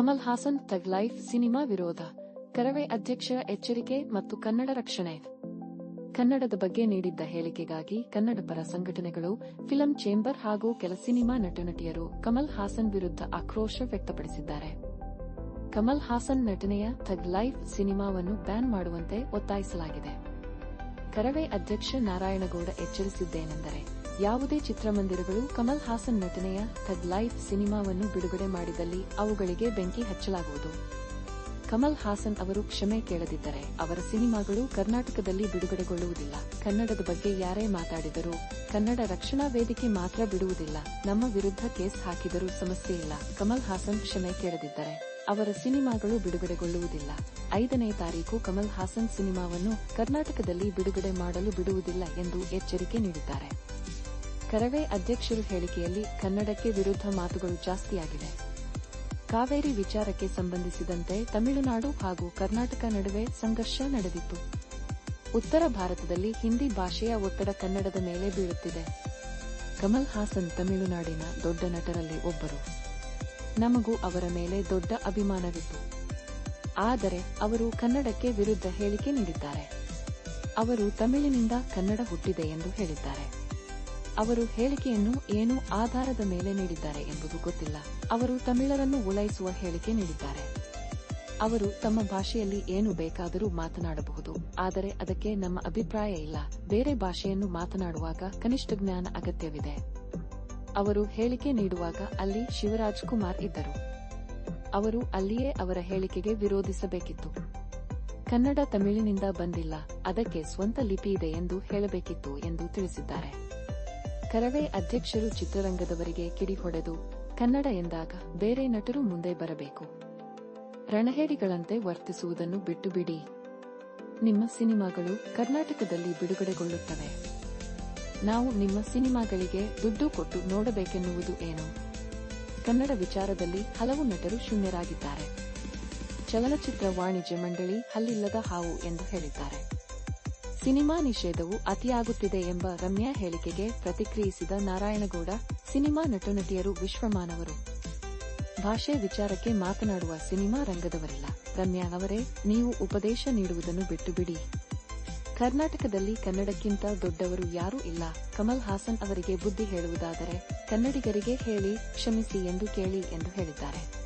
Kamal Haasan, thug life, cinema ವಿರೋಧ. ಕರವೇ ಅಧ್ಯಕ್ಷರ ಎಚ್ಚರಿಕೆ ಮತ್ತು ಕನ್ನಡ ರಕ್ಷಣೆ. ಕನ್ನಡದ ಬಗ್ಗೆ ನೀಡಿದ್ದ ಹೇಳಿಕೆಗಾಗಿ ಕನ್ನಡ ಪರ ಸಂಘಟನೆಗಳು, ಫಿಲಂ ಚೇಂಬರ್ ಹಾಗೂ ಕೆಲ ಸಿನಿಮಾ ನಟನಟಿಯರು ಕಮಲ್ ಹಾಸನ್ ವಿರುದ್ಧ ಆಕ್ರೋಶ ವ್ಯಕ್ತಪಡಿಸಿದ್ದಾರೆ. ಕಮಲ್ ಹಾಸನ್ ನಟನೆಯ ಥಗ್ ಲೈಫ್ ಸಿನಿಮಾವನ್ನು ಬ್ಯಾನ್ ಮಾಡುವಂತೆ ಒತ್ತಾಯಿಸಲಾಗಿದೆ. ಕರವೇ ಅಧ್ಯಕ್ಷ ನಾರಾಯಣಗೌಡ ಎಚ್ಚರಿಸಿದ್ದೇನೆಂದರೆ ಯಾವುದೇ ಚಿತ್ರಮಂದಿರಗಳು ಕಮಲ್ ಹಾಸನ್ ನಟನೆಯ ಥಗ್ ಲೈಫ್ ಸಿನಿಮಾವನ್ನು ಬಿಡುಗಡೆ ಮಾಡಿದಲ್ಲಿ ಅವುಗಳಿಗೆ ಬೆಂಕಿ ಹಚ್ಚಲಾಗುವುದು. ಕಮಲ್ ಹಾಸನ್ ಅವರು ಕ್ಷಮೆ ಕೇಳದಿದ್ದರೆ ಅವರ ಸಿನಿಮಾಗಳು ಕರ್ನಾಟಕದಲ್ಲಿ ಬಿಡುಗಡೆಗೊಳ್ಳುವುದಿಲ್ಲ. ಕನ್ನಡದ ಬಗ್ಗೆ ಯಾರೇ ಮಾತಾಡಿದರೂ ಕನ್ನಡ ರಕ್ಷಣಾ ವೇದಿಕೆ ಮಾತ್ರ ಬಿಡುವುದಿಲ್ಲ. ನಮ್ಮ ವಿರುದ್ಧ ಕೇಸ್ ಹಾಕಿದರೂ ಸಮಸ್ಯೆ ಇಲ್ಲ. ಕಮಲ್ ಹಾಸನ್ ಕ್ಷಮೆ ಕೇಳದಿದ್ದರೆ ಅವರ ಸಿನಿಮಾಗಳು ಬಿಡುಗಡೆಗೊಳ್ಳುವುದಿಲ್ಲ. ಐದನೇ ತಾರೀಕು ಕಮಲ್ ಹಾಸನ್ ಸಿನಿಮಾವನ್ನು ಕರ್ನಾಟಕದಲ್ಲಿ ಬಿಡುಗಡೆ ಮಾಡಲು ಬಿಡುವುದಿಲ್ಲ ಎಂದು ಎಚ್ಚರಿಕೆ ನೀಡಿದ್ದಾರೆ. ಕರವೇ ಅಧ್ಯಕ್ಷರು ಹೇಳಿಕೆಯಲ್ಲಿ ಕನ್ನಡಕ್ಕೆ ವಿರುದ್ಧ ಮಾತುಗಳು ಜಾಸ್ತಿಯಾಗಿವೆ. ಕಾವೇರಿ ವಿಚಾರಕ್ಕೆ ಸಂಬಂಧಿಸಿದಂತೆ ತಮಿಳುನಾಡು ಹಾಗೂ ಕರ್ನಾಟಕ ನಡುವೆ ಸಂಘರ್ಷ ನಡೆದಿತ್ತು. ಉತ್ತರ ಭಾರತದಲ್ಲಿ ಹಿಂದಿ ಭಾಷೆಯ ಒತ್ತಡ ಕನ್ನಡದ ಮೇಲೆ ಬೀಳುತ್ತಿದೆ. ಕಮಲ್ ಹಾಸನ್ ತಮಿಳುನಾಡಿನ ದೊಡ್ಡ ನಟರಲ್ಲಿ ಒಬ್ಬರು. ನಮಗೂ ಅವರ ಮೇಲೆ ದೊಡ್ಡ ಅಭಿಮಾನವಿತ್ತು. ಆದರೆ ಅವರು ಕನ್ನಡಕ್ಕೆ ವಿರುದ್ಧ ಹೇಳಿಕೆ ನೀಡಿದ್ದಾರೆ. ಅವರು ತಮಿಳಿನಿಂದ ಕನ್ನಡ ಹುಟ್ಟಿದೆ ಎಂದು ಹೇಳಿದ್ದಾರೆ. ಅವರು ಹೇಳಿಕೆಯನ್ನು ಏನು ಆಧಾರದ ಮೇಲೆ ನೀಡಿದ್ದಾರೆ ಎಂಬುದು ಗೊತ್ತಿಲ್ಲ. ಅವರು ತಮಿಳರನ್ನು ಓಲೈಸುವ ಹೇಳಿಕೆ ನೀಡಿದ್ದಾರೆ. ಅವರು ತಮ್ಮ ಭಾಷೆಯಲ್ಲಿ ಏನು ಬೇಕಾದರೂ ಮಾತನಾಡಬಹುದು. ಆದರೆ ಅದಕ್ಕೆ ನಮ್ಮ ಅಭಿಪ್ರಾಯ ಇಲ್ಲ. ಬೇರೆ ಭಾಷೆಯನ್ನು ಮಾತನಾಡುವಾಗ ಕನಿಷ್ಠ ಜ್ಞಾನ ಅಗತ್ಯವಿದೆ. ಅವರು ಹೇಳಿಕೆ ನೀಡುವಾಗ ಅಲ್ಲಿ ಶಿವರಾಜ್ ಕುಮಾರ್ ಇದ್ದರು. ಅವರು ಅಲ್ಲಿಯೇ ಅವರ ಹೇಳಿಕೆಗೆ ವಿರೋಧಿಸಬೇಕಿತ್ತು. ಕನ್ನಡ ತಮಿಳಿನಿಂದ ಬಂದಿಲ್ಲ. ಅದಕ್ಕೆ ಸ್ವಂತ ಲಿಪಿ ಇದೆ ಎಂದು ಹೇಳಬೇಕಿತ್ತು ಎಂದು ತಿಳಿಸಿದ್ದಾರೆ. ಕರವೇ ಅಧ್ಯಕ್ಷರು ಚಿತ್ರರಂಗದವರಿಗೆ ಕಿಡಿ ಹೊಡೆದು ಕನ್ನಡ ಎಂದಾಗ ಬೇರೆ ನಟರು ಮುಂದೆ ಬರಬೇಕು. ರಣಹೇಡಿಗಳಂತೆ ವರ್ತಿಸುವುದನ್ನು ಬಿಟ್ಟು ಬಿಡಿ ನಿಮ್ಮ ಸಿನಿಮಾಗಳು ಕರ್ನಾಟಕದಲ್ಲಿ ಬಿಡುಗಡೆಗೊಳ್ಳುತ್ತವೆ. ನಾವು ನಿಮ್ಮ ಸಿನಿಮಾಗಳಿಗೆ ದುಡ್ಡು ಕೊಟ್ಟು ನೋಡಬೇಕೆನ್ನುವುದು ಏನು? ಕನ್ನಡ ವಿಚಾರದಲ್ಲಿ ಹಲವು ನಟರು ಶೂನ್ಯರಾಗಿದ್ದಾರೆ. ಚಲನಚಿತ್ರ ವಾಣಿಜ್ಯ ಮಂಡಳಿ ಹಲ್ಲಿಲ್ಲದ ಹಾವು ಎಂದು ಹೇಳಿದ್ದಾರೆ. ಸಿನಿಮಾ ನಿಷೇಧವು ಅತಿಯಾಗುತ್ತಿದೆ ಎಂಬ ರಮ್ಯಾ ಹೇಳಿಕೆಗೆ ಪ್ರತಿಕ್ರಿಯಿಸಿದ ನಾರಾಯಣಗೌಡ, ಸಿನಿಮಾ ನಟನಟಿಯರು ವಿಶ್ವಮಾನವರು. ಭಾಷೆ ವಿಚಾರಕ್ಕೆ ಮಾತನಾಡುವ ಸಿನಿಮಾ ರಂಗದವರಲ್ಲ. ರಮ್ಯಾ ಅವರೇ, ನೀವು ಉಪದೇಶ ನೀಡುವುದನ್ನು ಬಿಟ್ಟು ಬಿಡಿ ಕರ್ನಾಟಕದಲ್ಲಿ ಕನ್ನಡಕ್ಕಿಂತ ದೊಡ್ಡವರು ಯಾರೂ ಇಲ್ಲ. ಕಮಲ್ ಹಾಸನ್ ಅವರಿಗೆ ಬುದ್ಧಿ ಹೇಳುವುದಾದರೆ ಕನ್ನಡಿಗರಿಗೆ ಹೇಳಿ, ಕ್ಷಮಿಸಿ ಎಂದು ಕೇಳಿ ಎಂದು ಹೇಳಿದ್ದಾರೆ.